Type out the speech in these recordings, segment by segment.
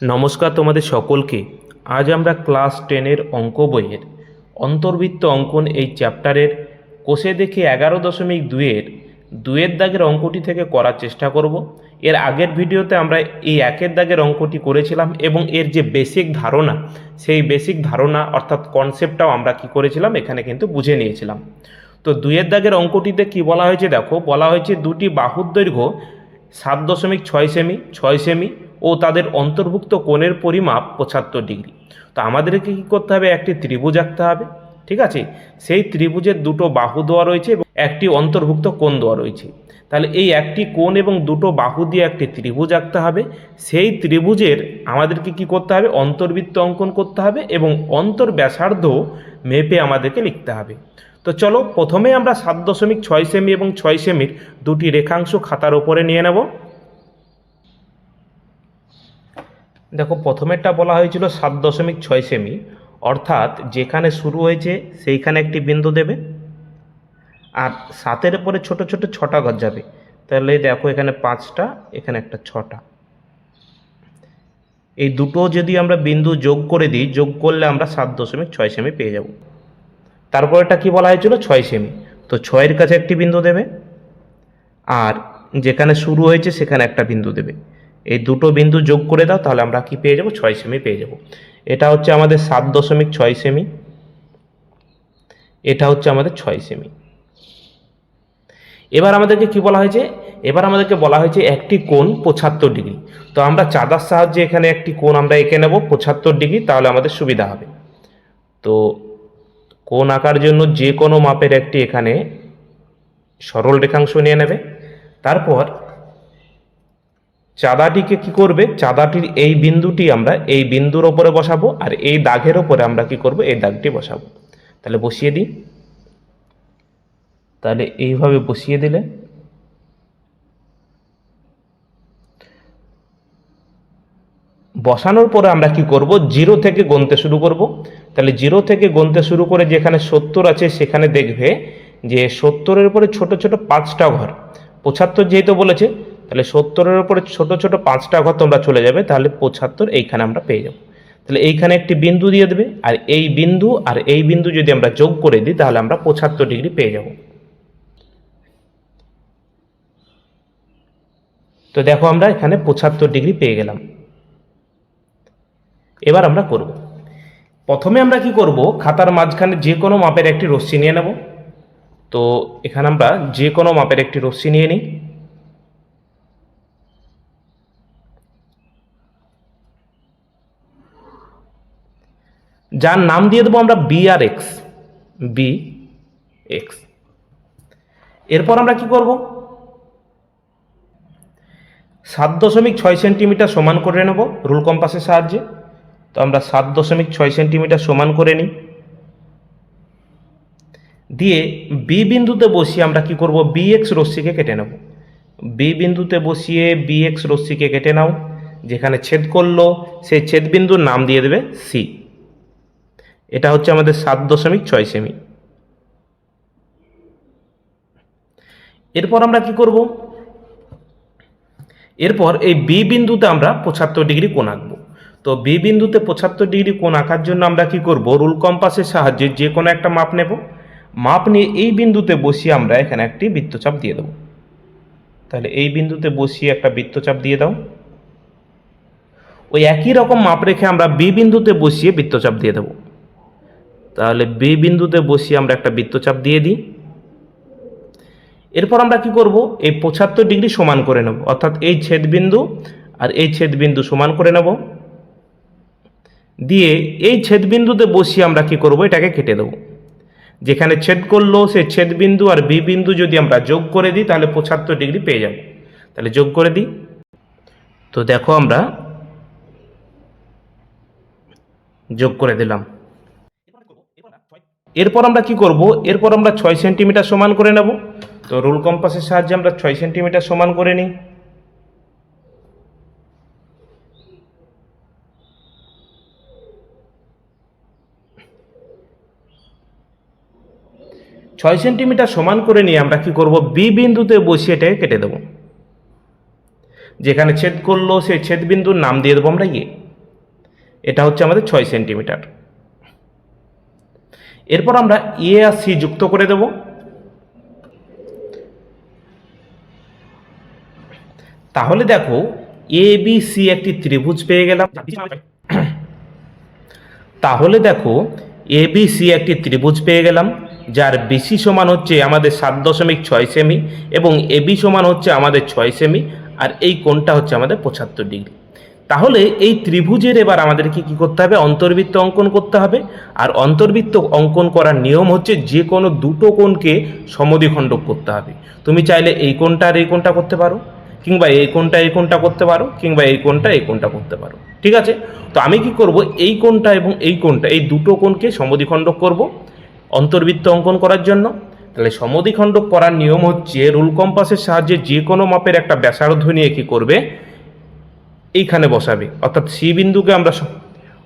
নমস্কার তোমাদের সকলকে। আজ আমরা ক্লাস টেনের অঙ্ক বইয়ের অন্তর্বৃত্ত অঙ্কন এই চ্যাপ্টারের কোষে দেখে এগারো দশমিক দুইয়ের দুয়ের দাগের অঙ্কটি থেকে করার চেষ্টা করব। এর আগের ভিডিওতে আমরা এই একের দাগের অঙ্কটি করেছিলাম এবং এর যে বেসিক ধারণা, সেই বেসিক ধারণা অর্থাৎ কনসেপ্টটাও আমরা কি করেছিলাম, এখানে কিন্তু বুঝে নিয়েছিলাম। তো দুয়ের দাগের অঙ্কটিতে কি বলা হয়েছে দেখো, বলা হয়েছে দুটি বাহুর দৈর্ঘ্য সাত দশমিক ছয় সেমি ছয় সেমি ও তাদের অন্তর্ভুক্ত কোণের পরিমাপ পঁচাত্তর ডিগ্রি। তো আমাদেরকে কী করতে হবে? একটি ত্রিভুজ আঁকতে হবে, ঠিক আছে? সেই ত্রিভুজের দুটো বাহু দেওয়া রয়েছে এবং একটি অন্তর্ভুক্ত কোণ দেওয়া রয়েছে। তাহলে এই একটি কোণ এবং দুটো বাহু দিয়ে একটি ত্রিভুজ আঁকতে হবে। সেই ত্রিভুজের আমাদেরকে কি করতে হবে? অন্তর্বৃত্ত অঙ্কন করতে হবে এবং অন্তর ব্যাসার্ধ মেপে আমাদেরকে লিখতে হবে। তো চলো প্রথমে আমরা সাত দশমিক ছয় সেমি এবং ছয় সেমির দুটি রেখাংশ খাতার ওপরে নিয়ে নেব। দেখো, প্রথমেরটা বলা হয়েছিল সাত দশমিক ছয় সেমি, অর্থাৎ যেখানে শুরু হয়েছে সেইখানে একটি বিন্দু দেবে, আর সাতের পরে ছোট ছোট ছটা ঘর যাবে। তাহলে দেখো, এখানে পাঁচটা, এখানে একটা ছটা। এই দুটো যদি আমরা বিন্দু যোগ করে দিই, যোগ করলে আমরা সাত দশমিক ছয় সেমি পেয়ে যাব। তারপর এটা কি বলা হয়েছিল? ছয় সেমি। তো ছয়ের কাছে একটি বিন্দু দেবে, আর যেখানে শুরু হয়েছে সেখানে একটা বিন্দু দেবে। এই দুটো বিন্দু যোগ করে দাও, তাহলে আমরা কি পেয়ে যাব? ছয় সেমি পেয়ে যাব। এটা হচ্ছে আমাদের সাত দশমিক ছয় সেমি এটা হচ্ছে আমাদের ছয় সেমি এবার আমাদেরকে কি বলা হয়েছে? এবার আমাদেরকে বলা হয়েছে একটি কোণ পঁচাত্তর ডিগ্রি। তো আমরা চাঁদার সাহায্যে এখানে একটি কোণ আমরা এঁকে নেব, পঁচাত্তর ডিগ্রি, তাহলে আমাদের সুবিধা হবে। তো কোণ আঁকার জন্য যে কোনো মাপের একটি এখানে সরল রেখাংশ নিয়ে নেবে। তারপর চাঁদাটিকে কি করবে? চাঁদাটির এই বিন্দুটি আমরা এই বিন্দুর ওপরে বসাবো আর এই দাগের ওপরে আমরা কি করব? এই দাগটি বসাবো। তাহলে বসিয়ে দিই। তাহলে এইভাবে বসিয়ে দিলে বসানোর পরে আমরা কি করব? জিরো থেকে গুনতে শুরু করব। তাহলে জিরো থেকে গুনতে শুরু করে যেখানে সত্তর আছে সেখানে দেখবে যে সত্তরের উপরে ছোট ছোট পাঁচটা ঘর। পঁচাত্তর যেহেতু বলেছে তাহলে সত্তরের উপরে ছোট ছোট পাঁচটা ঘর তোমরা চলে যাবে, তাহলে পঁচাত্তর এইখানে আমরা পেয়ে যাব। তাহলে এইখানে একটি বিন্দু দিয়ে দেবে, আর এই বিন্দু আর এই বিন্দু যদি আমরা যোগ করে দিই, তাহলে আমরা পঁচাত্তর ডিগ্রি পেয়ে যাব। তো দেখো আমরা এখানে পঁচাত্তর ডিগ্রি পেয়ে গেলাম। এবার আমরা করব। প্রথমে আমরা কি করব? খাতার মাঝখানে যে কোনো মাপের একটি রশ্মি নিয়ে নেব। তো এখানে আমরা যে কোনো মাপের একটি রশ্মি নিয়ে নিই। যার নাম দিয়ে দেবো আমরা B R X B X এরপর আমরা কি করব? সাত দশমিক ছয় সেন্টিমিটার সমান করে নেব রুল কম্পাসের সাহায্যে। তো আমরা সাত দশমিক ছয় সেন্টিমিটার সমান করে নিই। দিয়ে বি বিন্দুতে বসিয়ে আমরা কি করব? বি এক্স রশ্মিকে কেটে নেব। বি বিন্দুতে বসিয়ে বি এক্স রশ্মিকে কেটে নাও। যেখানে ছেদ করল, সেই ছেদ বিন্দুর নাম দিয়ে দেবে সি এটা হচ্ছে আমাদের সাত দশমিক ছয় সেমি। এরপর আমরা কি করব? এরপর এই বি বিন্দুতে আমরা পঁচাত্তর ডিগ্রি কোণ আঁকবো। তো বি বিন্দুতে পঁচাত্তর ডিগ্রি কোণ আঁকার জন্য আমরা কি করব? রুল কম্পাসের সাহায্যে যে কোনো একটা মাপ নেব। মাপ নিয়ে এই বিন্দুতে বসিয়ে আমরা এখানে একটি বৃত্তচাপ দিয়ে দেবো। তাহলে এই বিন্দুতে বসিয়ে একটা বৃত্তচাপ দিয়ে দাও। ওই একই রকম মাপ রেখে আমরা বি বিন্দুতে বসিয়ে বৃত্তচাপ দিয়ে দেবো। তাহলে বি বিন্দুতে বসিয়ে আমরা একটা বৃত্তচাপ দিয়ে দিই। এরপর আমরা কি করব? এই পঁচাত্তর ডিগ্রি সমান করে নেব। অর্থাৎ এই ছেদবিন্দু আর এই ছেদবিন্দু সমান করে নেব। দিয়ে এই ছেদবিন্দুতে বসিয়ে আমরা কি করব? এটাকে কেটে দেব। যেখানে ছেদ করল সেই ছেদবিন্দু আর বি বিন্দু যদি আমরা যোগ করে দিই, তাহলে পঁচাত্তর ডিগ্রি পেয়ে যাব। তাহলে যোগ করে দিই। তো দেখো আমরা যোগ করে দিলাম। এরপর আমরা কি করব? এরপর আমরা ছয় সেন্টিমিটার সমান করে নেব। তো রুল কম্পাসের সাহায্যে আমরা ছয় সেন্টিমিটার সমান করে নিই। ছয় সেন্টিমিটার সমান করে নিয়ে আমরা কি করব? বি বিন্দুতে বসিয়ে এটাকে কেটে দেবো। যেখানে ছেদ করল, সেই ছেদ বিন্দুর নাম দিয়ে দেবো আমরা ইয়ে এটা হচ্ছে আমাদের ছয় সেন্টিমিটার। এরপর আমরা এ আর সি যুক্ত করে দেব। তাহলে দেখো, এ, বি, সি একটি ত্রিভুজ পেয়ে গেলাম। তাহলে দেখো, এ, বি, সি একটি ত্রিভুজ পেয়ে গেলাম, যার বিসি সমান হচ্ছে আমাদের সাত দশমিক ছয় সেমি এবং এবি সমান হচ্ছে আমাদের ছয় সেমি, আর এই কোণটা হচ্ছে আমাদের পঁচাত্তর ডিগ্রি। তাহলে এই ত্রিভুজের এবার আমাদেরকে কি করতে হবে? অন্তর্বৃত্ত অঙ্কন করতে হবে। আর অন্তর্বৃত্ত অঙ্কন করার নিয়ম হচ্ছে যে কোনো দুটো কোণকে সমদ্বিখণ্ডক করতে হবে। তুমি চাইলে এই কোণটা আর এই কোণটা করতে পারো, কিংবা এই কোণটা এই কোণটা করতে পারো, কিংবা এই কোণটা এই কোণটা করতে পারো। ঠিক আছে? তো আমি কি করব? এই কোণটা এবং এই কোণটা, এই দুটো কোণকে সমদ্বিখণ্ডক করব অন্তর্বৃত্ত অঙ্কন করার জন্য। তাহলে সমদ্বিখণ্ডক করার নিয়ম হচ্ছে রুল কম্পাসের সাহায্যে যে কোনো মাপের একটা ব্যাসার্ধ নিয়ে কি করবে? এইখানে বসাবে। অর্থাৎ সি বিন্দুকে আমরা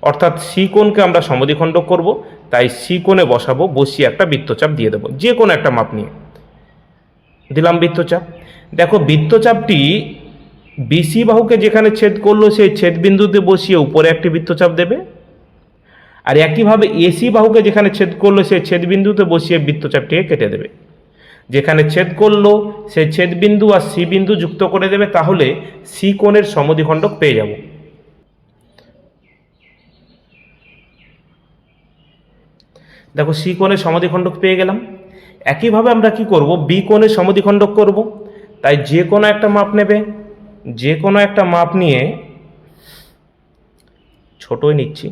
অর্থাৎ সি কোণকে আমরা সমদ্বিখণ্ডক করব, তাই সি কোণে বসাবো, বসিয়ে একটা বৃত্তচাপ দিয়ে দেবো, যে কোনো একটা মাপ নিয়ে। দিলাম বৃত্তচাপ। দেখো, বৃত্তচাপটি বিসি বাহুকে যেখানে ছেদ করল, সেই ছেদ বিন্দুতে বসিয়ে উপরে একটি বৃত্তচাপ দেবে। আর একইভাবে এসি বাহুকে যেখানে ছেদ করল, সেই ছেদ বিন্দুতে বসিয়ে বৃত্তচাপটিকে কেটে দেবে। যেখানে ছেদ করল সেই ছেদ বিন্দু আর সি বিন্দু যুক্ত করে দেবে, তাহলে সি কোণের সমদ্বিখণ্ডক পেয়ে যাব। দেখো সি কোণের সমদ্বিখণ্ডক পেয়ে গেলাম। একইভাবে আমরা কি করব? বি কোণের সমদ্বিখণ্ডক করব। তাই যে কোনো একটা মাপ নেবে। যে কোনো একটা মাপ নিয়ে ছোটই নিচ্ছি।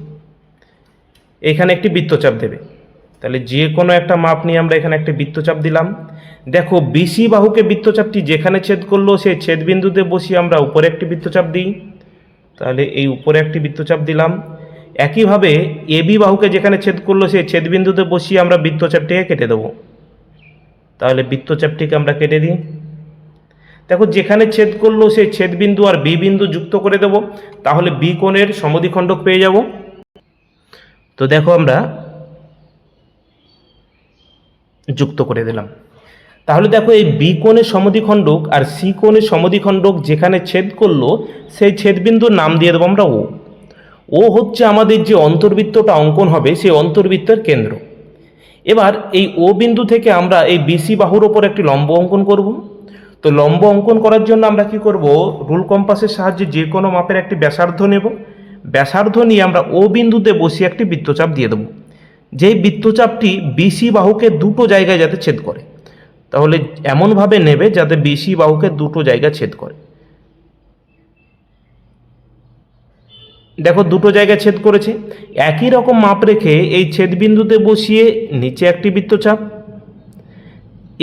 এখানে একটি বৃত্তচাপ দেবে। তাহলে যে কোনো একটা মাপ নিয়ে আমরা এখানে একটা বৃত্তচাপ দিলাম। দেখো বিসি বাহুকে বৃত্তচাপটি যেখানে ছেদ করল, সেই ছেদ বিন্দুতে বসিয়ে আমরা উপরে একটি বৃত্তচাপ দিই। তাহলে এই উপরে একটি বৃত্তচাপ দিলাম। একইভাবে এবি বাহুকে যেখানে ছেদ করল, সেই ছেদ বিন্দুতে বসিয়ে আমরা বৃত্তচাপটিকে কেটে দেবো। তাহলে বৃত্তচাপটিকে আমরা কেটে দিই। দেখো, যেখানে ছেদ করল, সেই ছেদ বিন্দু আর বি বিন্দু যুক্ত করে দেব। তাহলে বি কোণের সমদ্বিখণ্ডক পেয়ে যাব। তো দেখো আমরা যুক্ত করে দিলাম। তাহলে দেখো এই বি কোণের সমদ্বিখণ্ডক আর সি কোণের সমদ্বিখণ্ডক যেখানে ছেদ করল, সেই ছেদবিন্দুর নাম দিয়ে দেবো আমরা ও। ও হচ্ছে আমাদের যে অন্তর্বৃত্তটা অঙ্কন হবে, সেই অন্তর্বৃত্তের কেন্দ্র। এবার এই ও বিন্দু থেকে আমরা এই বিসি বাহুর ওপর একটি লম্ব অঙ্কন করব। তো লম্ব অঙ্কন করার জন্য আমরা কি করব, রুল কম্পাসের সাহায্যে যে কোনো মাপের একটি ব্যাসার্ধ নেব। ব্যাসার্ধ নিয়ে আমরা ও বিন্দুতে বসিয়ে একটি বৃত্তচাপ দিয়ে দেবো। যেই বৃত্তচাপটি বিসি বাহুকে দুটো জায়গায় যাতে ছেদ করে, তাহলে এমনভাবে নেবে যাতে বিসি বাহুকে দুটো জায়গায় ছেদ করে। দেখো, দুটো জায়গায় ছেদ করেছে। একই রকম মাপ রেখে এই ছেদ বিন্দুতে বসিয়ে নিচে একটি বৃত্তচাপ,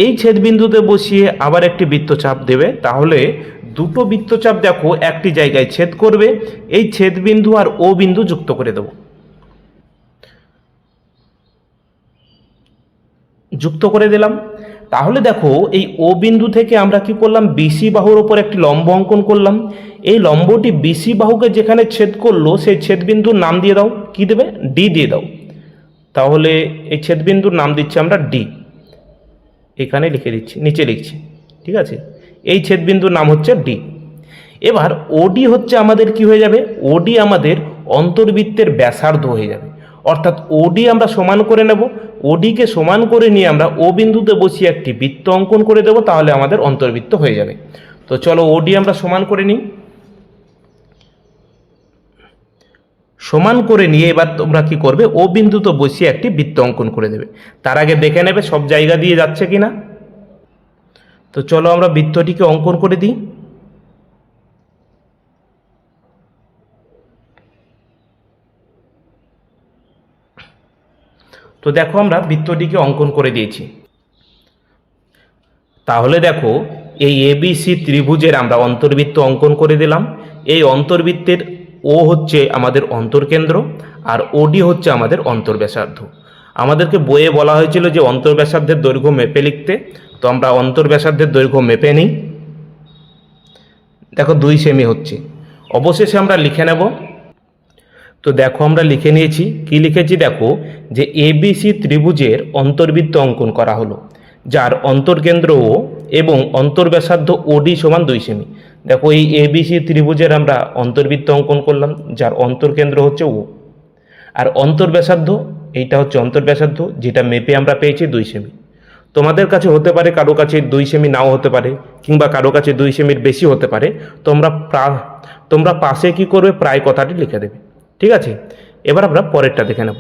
এই ছেদ বিন্দুতে বসিয়ে আবার একটি বৃত্তচাপ দেবে। তাহলে দুটো বৃত্তচাপ দেখো একটি জায়গায় ছেদ করবে, এই ছেদ বিন্দু আর ও বিন্দু যুক্ত করে দেবো। যুক্ত করে দিলাম। তাহলে দেখো, এই ও বিন্দু থেকে আমরা কি করলাম? বিসি বাহুর ওপর একটি লম্ব অঙ্কন করলাম। এই লম্বটি বিসি বাহুকে যেখানে ছেদ করল, সেই ছেদবিন্দুর নাম দিয়ে দাও। কি দেবে? ডি দিয়ে দাও। তাহলে এই ছেদবিন্দুর নাম দিচ্ছি আমরা ডি এখানে লিখে দিচ্ছি, নিচে লিখছি। ঠিক আছে? এই ছেদবিন্দুর নাম হচ্ছে ডি এবার ওডি হচ্ছে আমাদের কি হয়ে যাবে? ওডি আমাদের অন্তর্বৃত্তের ব্যাসার্ধ হয়ে যাবে। অর্থাৎ ওডি আমরা সমান করে নেব। ওডিকে সমান করে নিয়ে আমরা ও বিন্দুতে বসিয়ে একটি বৃত্ত অঙ্কন করে দেব, তাহলে আমাদের অন্তর্বৃত্ত হয়ে যাবে। তো চলো ওডি আমরা সমান করে নিই। সমান করে নিয়ে এবার তোমরা কি করবে, ও বিন্দুতে বসিয়ে একটি বৃত্ত অঙ্কন করে দেবে। তার আগে দেখে নেবে সব জায়গা দিয়ে যাচ্ছে কিনা। তো চলো আমরা বৃত্তটিকে অঙ্কন করে দিই। তো দেখো আমরা বৃত্তটিকে অঙ্কন করে দিয়েছি। তাহলে দেখো, এই এবিসি ত্রিভুজের আমরা অন্তর্বৃত্ত অঙ্কন করে দিলাম। এই অন্তর্বৃত্তের ও হচ্ছে আমাদের অন্তর্কেন্দ্র আর ওডি হচ্ছে আমাদের অন্তর্ব্যাসার্ধ। আমাদেরকে বইয়ে বলা হয়েছিল যে অন্তর্ব্যাসার্ধের দৈর্ঘ্য মেপে লিখতে। তো আমরা অন্তর্ব্যাসার্ধের দৈর্ঘ্য মেপে নিই। দেখো দুই সেমি হচ্ছে। অবশেষে আমরা লিখে নেব তো দেখো আমরা লিখে নিয়েছি, কি লিখেছি দেখো, যে এবিসি ত্রিভুজের অন্তর্বৃত্ত অঙ্কন করা হলো, যার অন্তর্কেন্দ্র ও এবং অন্তর্ব্যাসার্ধ ওডি সমান দুই সেমি। দেখো এই এবিসি ত্রিভুজের আমরা অন্তর্বৃত্ত অঙ্কন করলাম, যার অন্তর্কেন্দ্র হচ্ছে ও। আর অন্তর্ব্যাসার্ধ, এইটা হচ্ছে অন্তর্ব্যাসার্ধ, যেটা মেপে আমরা পেয়েছি দুই সেমি। তোমাদের কাছে হতে পারে, কারও কাছে দুই সেমি নাও হতে পারে, কিংবা কারও কাছে দুই সেমির বেশি হতে পারে, তোমরা তোমরা পাশে কি করবে, প্রায় কথাটি লিখে দেবে। ঠিক আছে? এবার আমরা পরেরটা দেখে নেব।